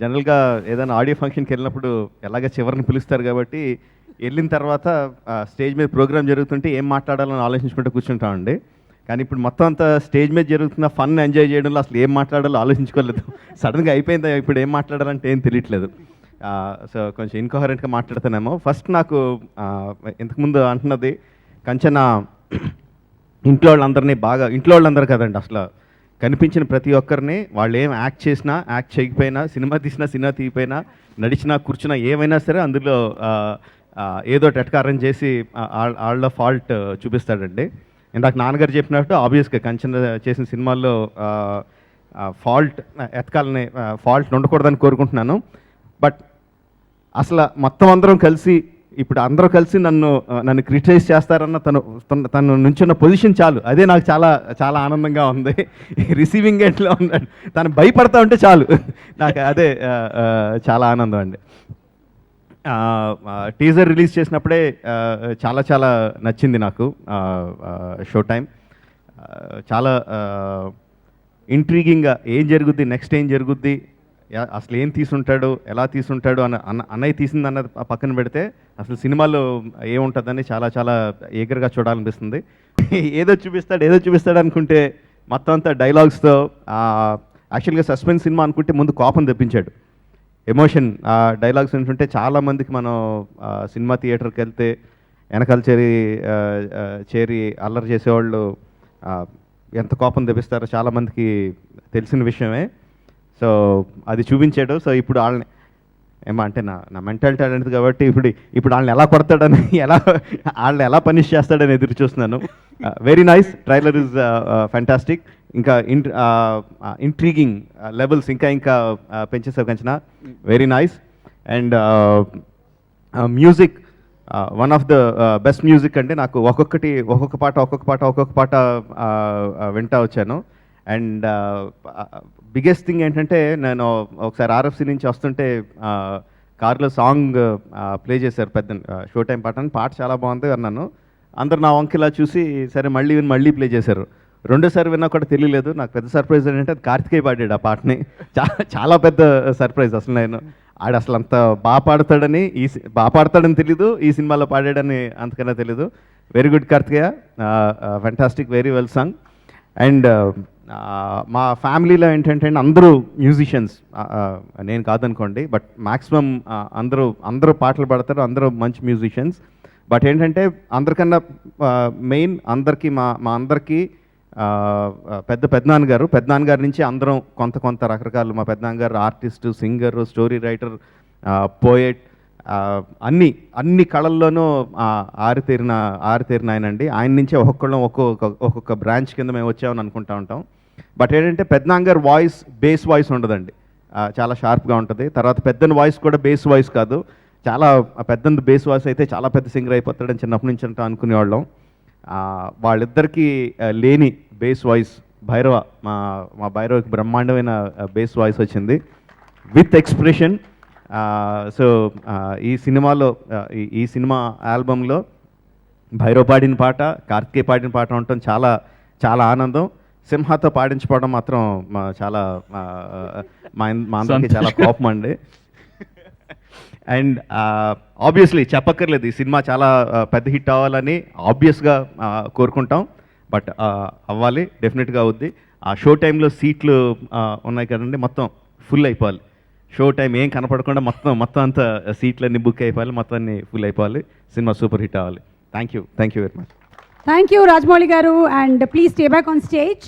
జనరల్గా ఏదైనా ఆడియో ఫంక్షన్కి వెళ్ళినప్పుడు ఎలాగ చివరిని పిలుస్తారు కాబట్టి వెళ్ళిన తర్వాత స్టేజ్ మీద ప్రోగ్రామ్ జరుగుతుంటే ఏం మాట్లాడాలని ఆలోచించుకుంటూ కూర్చుంటామండి కానీ ఇప్పుడు మొత్తం అంతా స్టేజ్ మీద జరుగుతున్న ఫన్ ఎంజాయ్ చేయడంలో అసలు ఏం మాట్లాడాలో ఆలోచించుకోలేదు. సడన్గా అయిపోయిందా ఇప్పుడు ఏం మాట్లాడాలంటే ఏం తెలియట్లేదు. సో కొంచెం ఇన్కోహరెంట్గా మాట్లాడుతున్నామో ఫస్ట్ నాకు ఇంతకుముందు అంటున్నది కంచన ఇంట్లో వాళ్ళందరినీ బాగా ఇంట్లో వాళ్ళందరూ కదండి అసలు. కనిపించిన ప్రతి ఒక్కరిని వాళ్ళు ఏం యాక్ట్ చేసినా యాక్ట్ చేయకపోయినా సినిమా తీసినా సినిమా తీయపోయినా నడిచినా కూర్చున్నా ఏమైనా సరే అందులో ఆ, ఆ, ఏదో టెట్కారం చేసి వాళ్ళ- వాళ్ళ ఫాల్ట్ చూపిస్తాడండి. ఇందాక నాన్నగారు చెప్పినట్టు ఆబ్వియస్గా కంచన చేసిన సినిమాల్లో ఫాల్ట్ ఎతకాలని ఫాల్ట్ ఉండకూడదని కోరుకుంటున్నాను. బట్ అసలు మొత్తం అందరం కలిసి ఇప్పుడు అందరూ కలిసి నన్ను నన్ను క్రిటిసైజ్ చేస్తారన్న తను తను- తను నుంచున్న పొజిషన్ చాలు. అదే నాకు చాలా చాలా ఆనందంగా ఉంది. రిసీవింగ్ ఎండ్లో ఉన్నాడు తను భయపడతా ఉంటే చాలు. నాకు అదే చాలా ఆనందం అండి. టీజర్ రిలీజ్ చేసినప్పుడే చాలా చాలా నచ్చింది నాకు షో టైం చాలా ఇంట్రీగింగ్గా ఏం జరుగుద్ది నెక్స్ట్ ఏం జరుగుద్ది అసలు ఏం తీసుంటాడు ఎలా తీసుంటాడు అన్న అన్న అన్నయ్య తీసింది అన్నది పక్కన పెడితే అసలు సినిమాలో ఏముంటుందని చాలా చాలా ఈగర్గా చూడాలనిపిస్తుంది. ఏదో చూపిస్తాడు ఏదో చూపిస్తాడు అనుకుంటే మొత్తం అంతా డైలాగ్స్తో యాక్చువల్గా సస్పెన్స్ సినిమా అనుకుంటే ముందు కోపం తెప్పించాడు. ఎమోషన్ ఆ డైలాగ్స్ వింటుంటే చాలామందికి మనం సినిమా థియేటర్కి వెళ్తే వెనకాల చేరి చేరి అల్లరి చేసేవాళ్ళు ఎంత కోపం తెప్పిస్తారో చాలామందికి తెలిసిన విషయమే. సో అది చూపించాడు. సో ఇప్పుడు వాళ్ళని ఏమో అంటే నా నా మెంటాలిటీ అనేది కాబట్టి ఇప్పుడు ఇప్పుడు వాళ్ళని ఎలా కొడతాడని ఎలా వాళ్ళని ఎలా పనిష్ చేస్తాడని ఎదురు చూస్తున్నాను. Very nice trailer is fantastic ఇంకా ఇన్ ఇంట్రీగింగ్ లెవెల్స్ ఇంకా ఇంకా uh, పెంచేసావు కంచిన? Very nice and music one of the best music అంటే నాకు ఒక్కొక్కటి ఒక్కొక్క పాట ఒక్కొక్క పాట ఒక్కొక్క పాట uh, uh, వింటా వచ్చాను. అండ్ బిగ్గెస్ట్ థింగ్ ఏంటంటే నేను ఒకసారి ఆర్ఎఫ్సి నుంచి వస్తుంటే కార్లో సాంగ్ ప్లే చేశారు పెద్ద షో టైం పాట అని పాట చాలా బాగుంది అన్నాను. అందరు నా వంకిలా చూసి సరే మళ్ళీ విని మళ్ళీ ప్లే చేశారు. రెండోసారి విన్నా కూడా తెలియలేదు. నాకు పెద్ద సర్ప్రైజ్ ఏంటంటే అది కార్తికేయ పాడాడు ఆ పాటని. చాలా చాలా పెద్ద సర్ప్రైజ్ అసలు నేను. ఆడ అసలు అంత బాగా పాడతాడని ఈ సి- బాగా పాడతాడని తెలీదు ఈ సినిమాలో పాడాడని అంతకన్నా తెలీదు. Very good Karthikeya. Fantastic very well song and మా ఫ్యామిలీలో ఏంటంటే అందరూ మ్యూజిషియన్స్ నేను కాదనుకోండి బట్ మ్యాక్సిమం అందరూ అందరూ పాటలు పాడతారు అందరూ మంచి మ్యూజిషియన్స్ బట్ ఏంటంటే అందరికన్నా మెయిన్ అందరికీ మా మా అందరికీ పెద్ద పెద్దనాన్నగారు పెద్దనాన్నగారి నుంచి అందరం కొంత కొంత రకరకాలు మా పెద్దనాన్నగారు artist singer story writer poet అన్ని అన్ని కళల్లోనూ ఆరితేరిన ఆరితేరిన ఆయన అండి ఆయన నుంచే ఒక్కొక్కళ్ళం ఒక్కొక్క ఒక్కొక్క బ్రాంచ్ కింద మేము వచ్చామని అనుకుంటా ఉంటాం. బట్ ఏంటంటే పెద్దనాంగర్ వాయిస్ బేస్ వాయిస్ ఉండదండి. చాలా షార్ప్గా ఉంటుంది. తర్వాత పెద్దని వాయిస్ కూడా బేస్ వాయిస్ కాదు. చాలా పెద్దంది బేస్ వాయిస్ అయితే చాలా పెద్ద సింగర్ అయిపోతాడని చిన్నప్పటి నుంచి అంటే అనుకునేవాళ్ళం. వాళ్ళిద్దరికీ లేని బేస్ వాయిస్ భైరవ మా మా భైరవకి బ్రహ్మాండమైన బేస్ వాయిస్ వచ్చింది. విత్ ఎక్స్ప్రెషన్ సో ఈ సినిమాలో ఈ- ఈ సినిమా ఆల్బంలో భైరవ్ పాడిన పాట కార్తికేయ పాడిన పాట ఉండటం చాలా చాలా ఆనందం. సింహతో పాడించుకోవడం మాత్రం చాలా మా మా అందరికీ చాలా కోపం అండి. అండ్ ఆబ్వియస్లీ చెప్పక్కర్లేదు ఈ సినిమా చాలా పెద్ద హిట్ అవ్వాలని ఆబ్వియస్గా కోరుకుంటాం. బట్ అవ్వాలి డెఫినెట్గా అవుద్ది. ఆ షో టైంలో సీట్లు ఉన్నాయి కదండి మొత్తం ఫుల్ అయిపోవాలి. షో టైం ఏం కనపడకుండా మొత్తం మొత్తం అంతా సీట్లన్నీ బుక్ అయిపోవాలి మొత్తం అన్ని ఫుల్ అయిపోవాలి. సినిమా సూపర్ హిట్ అవ్వాలి. Thank you thank you very much. Thank you Rajamouli garu and please stay back on stage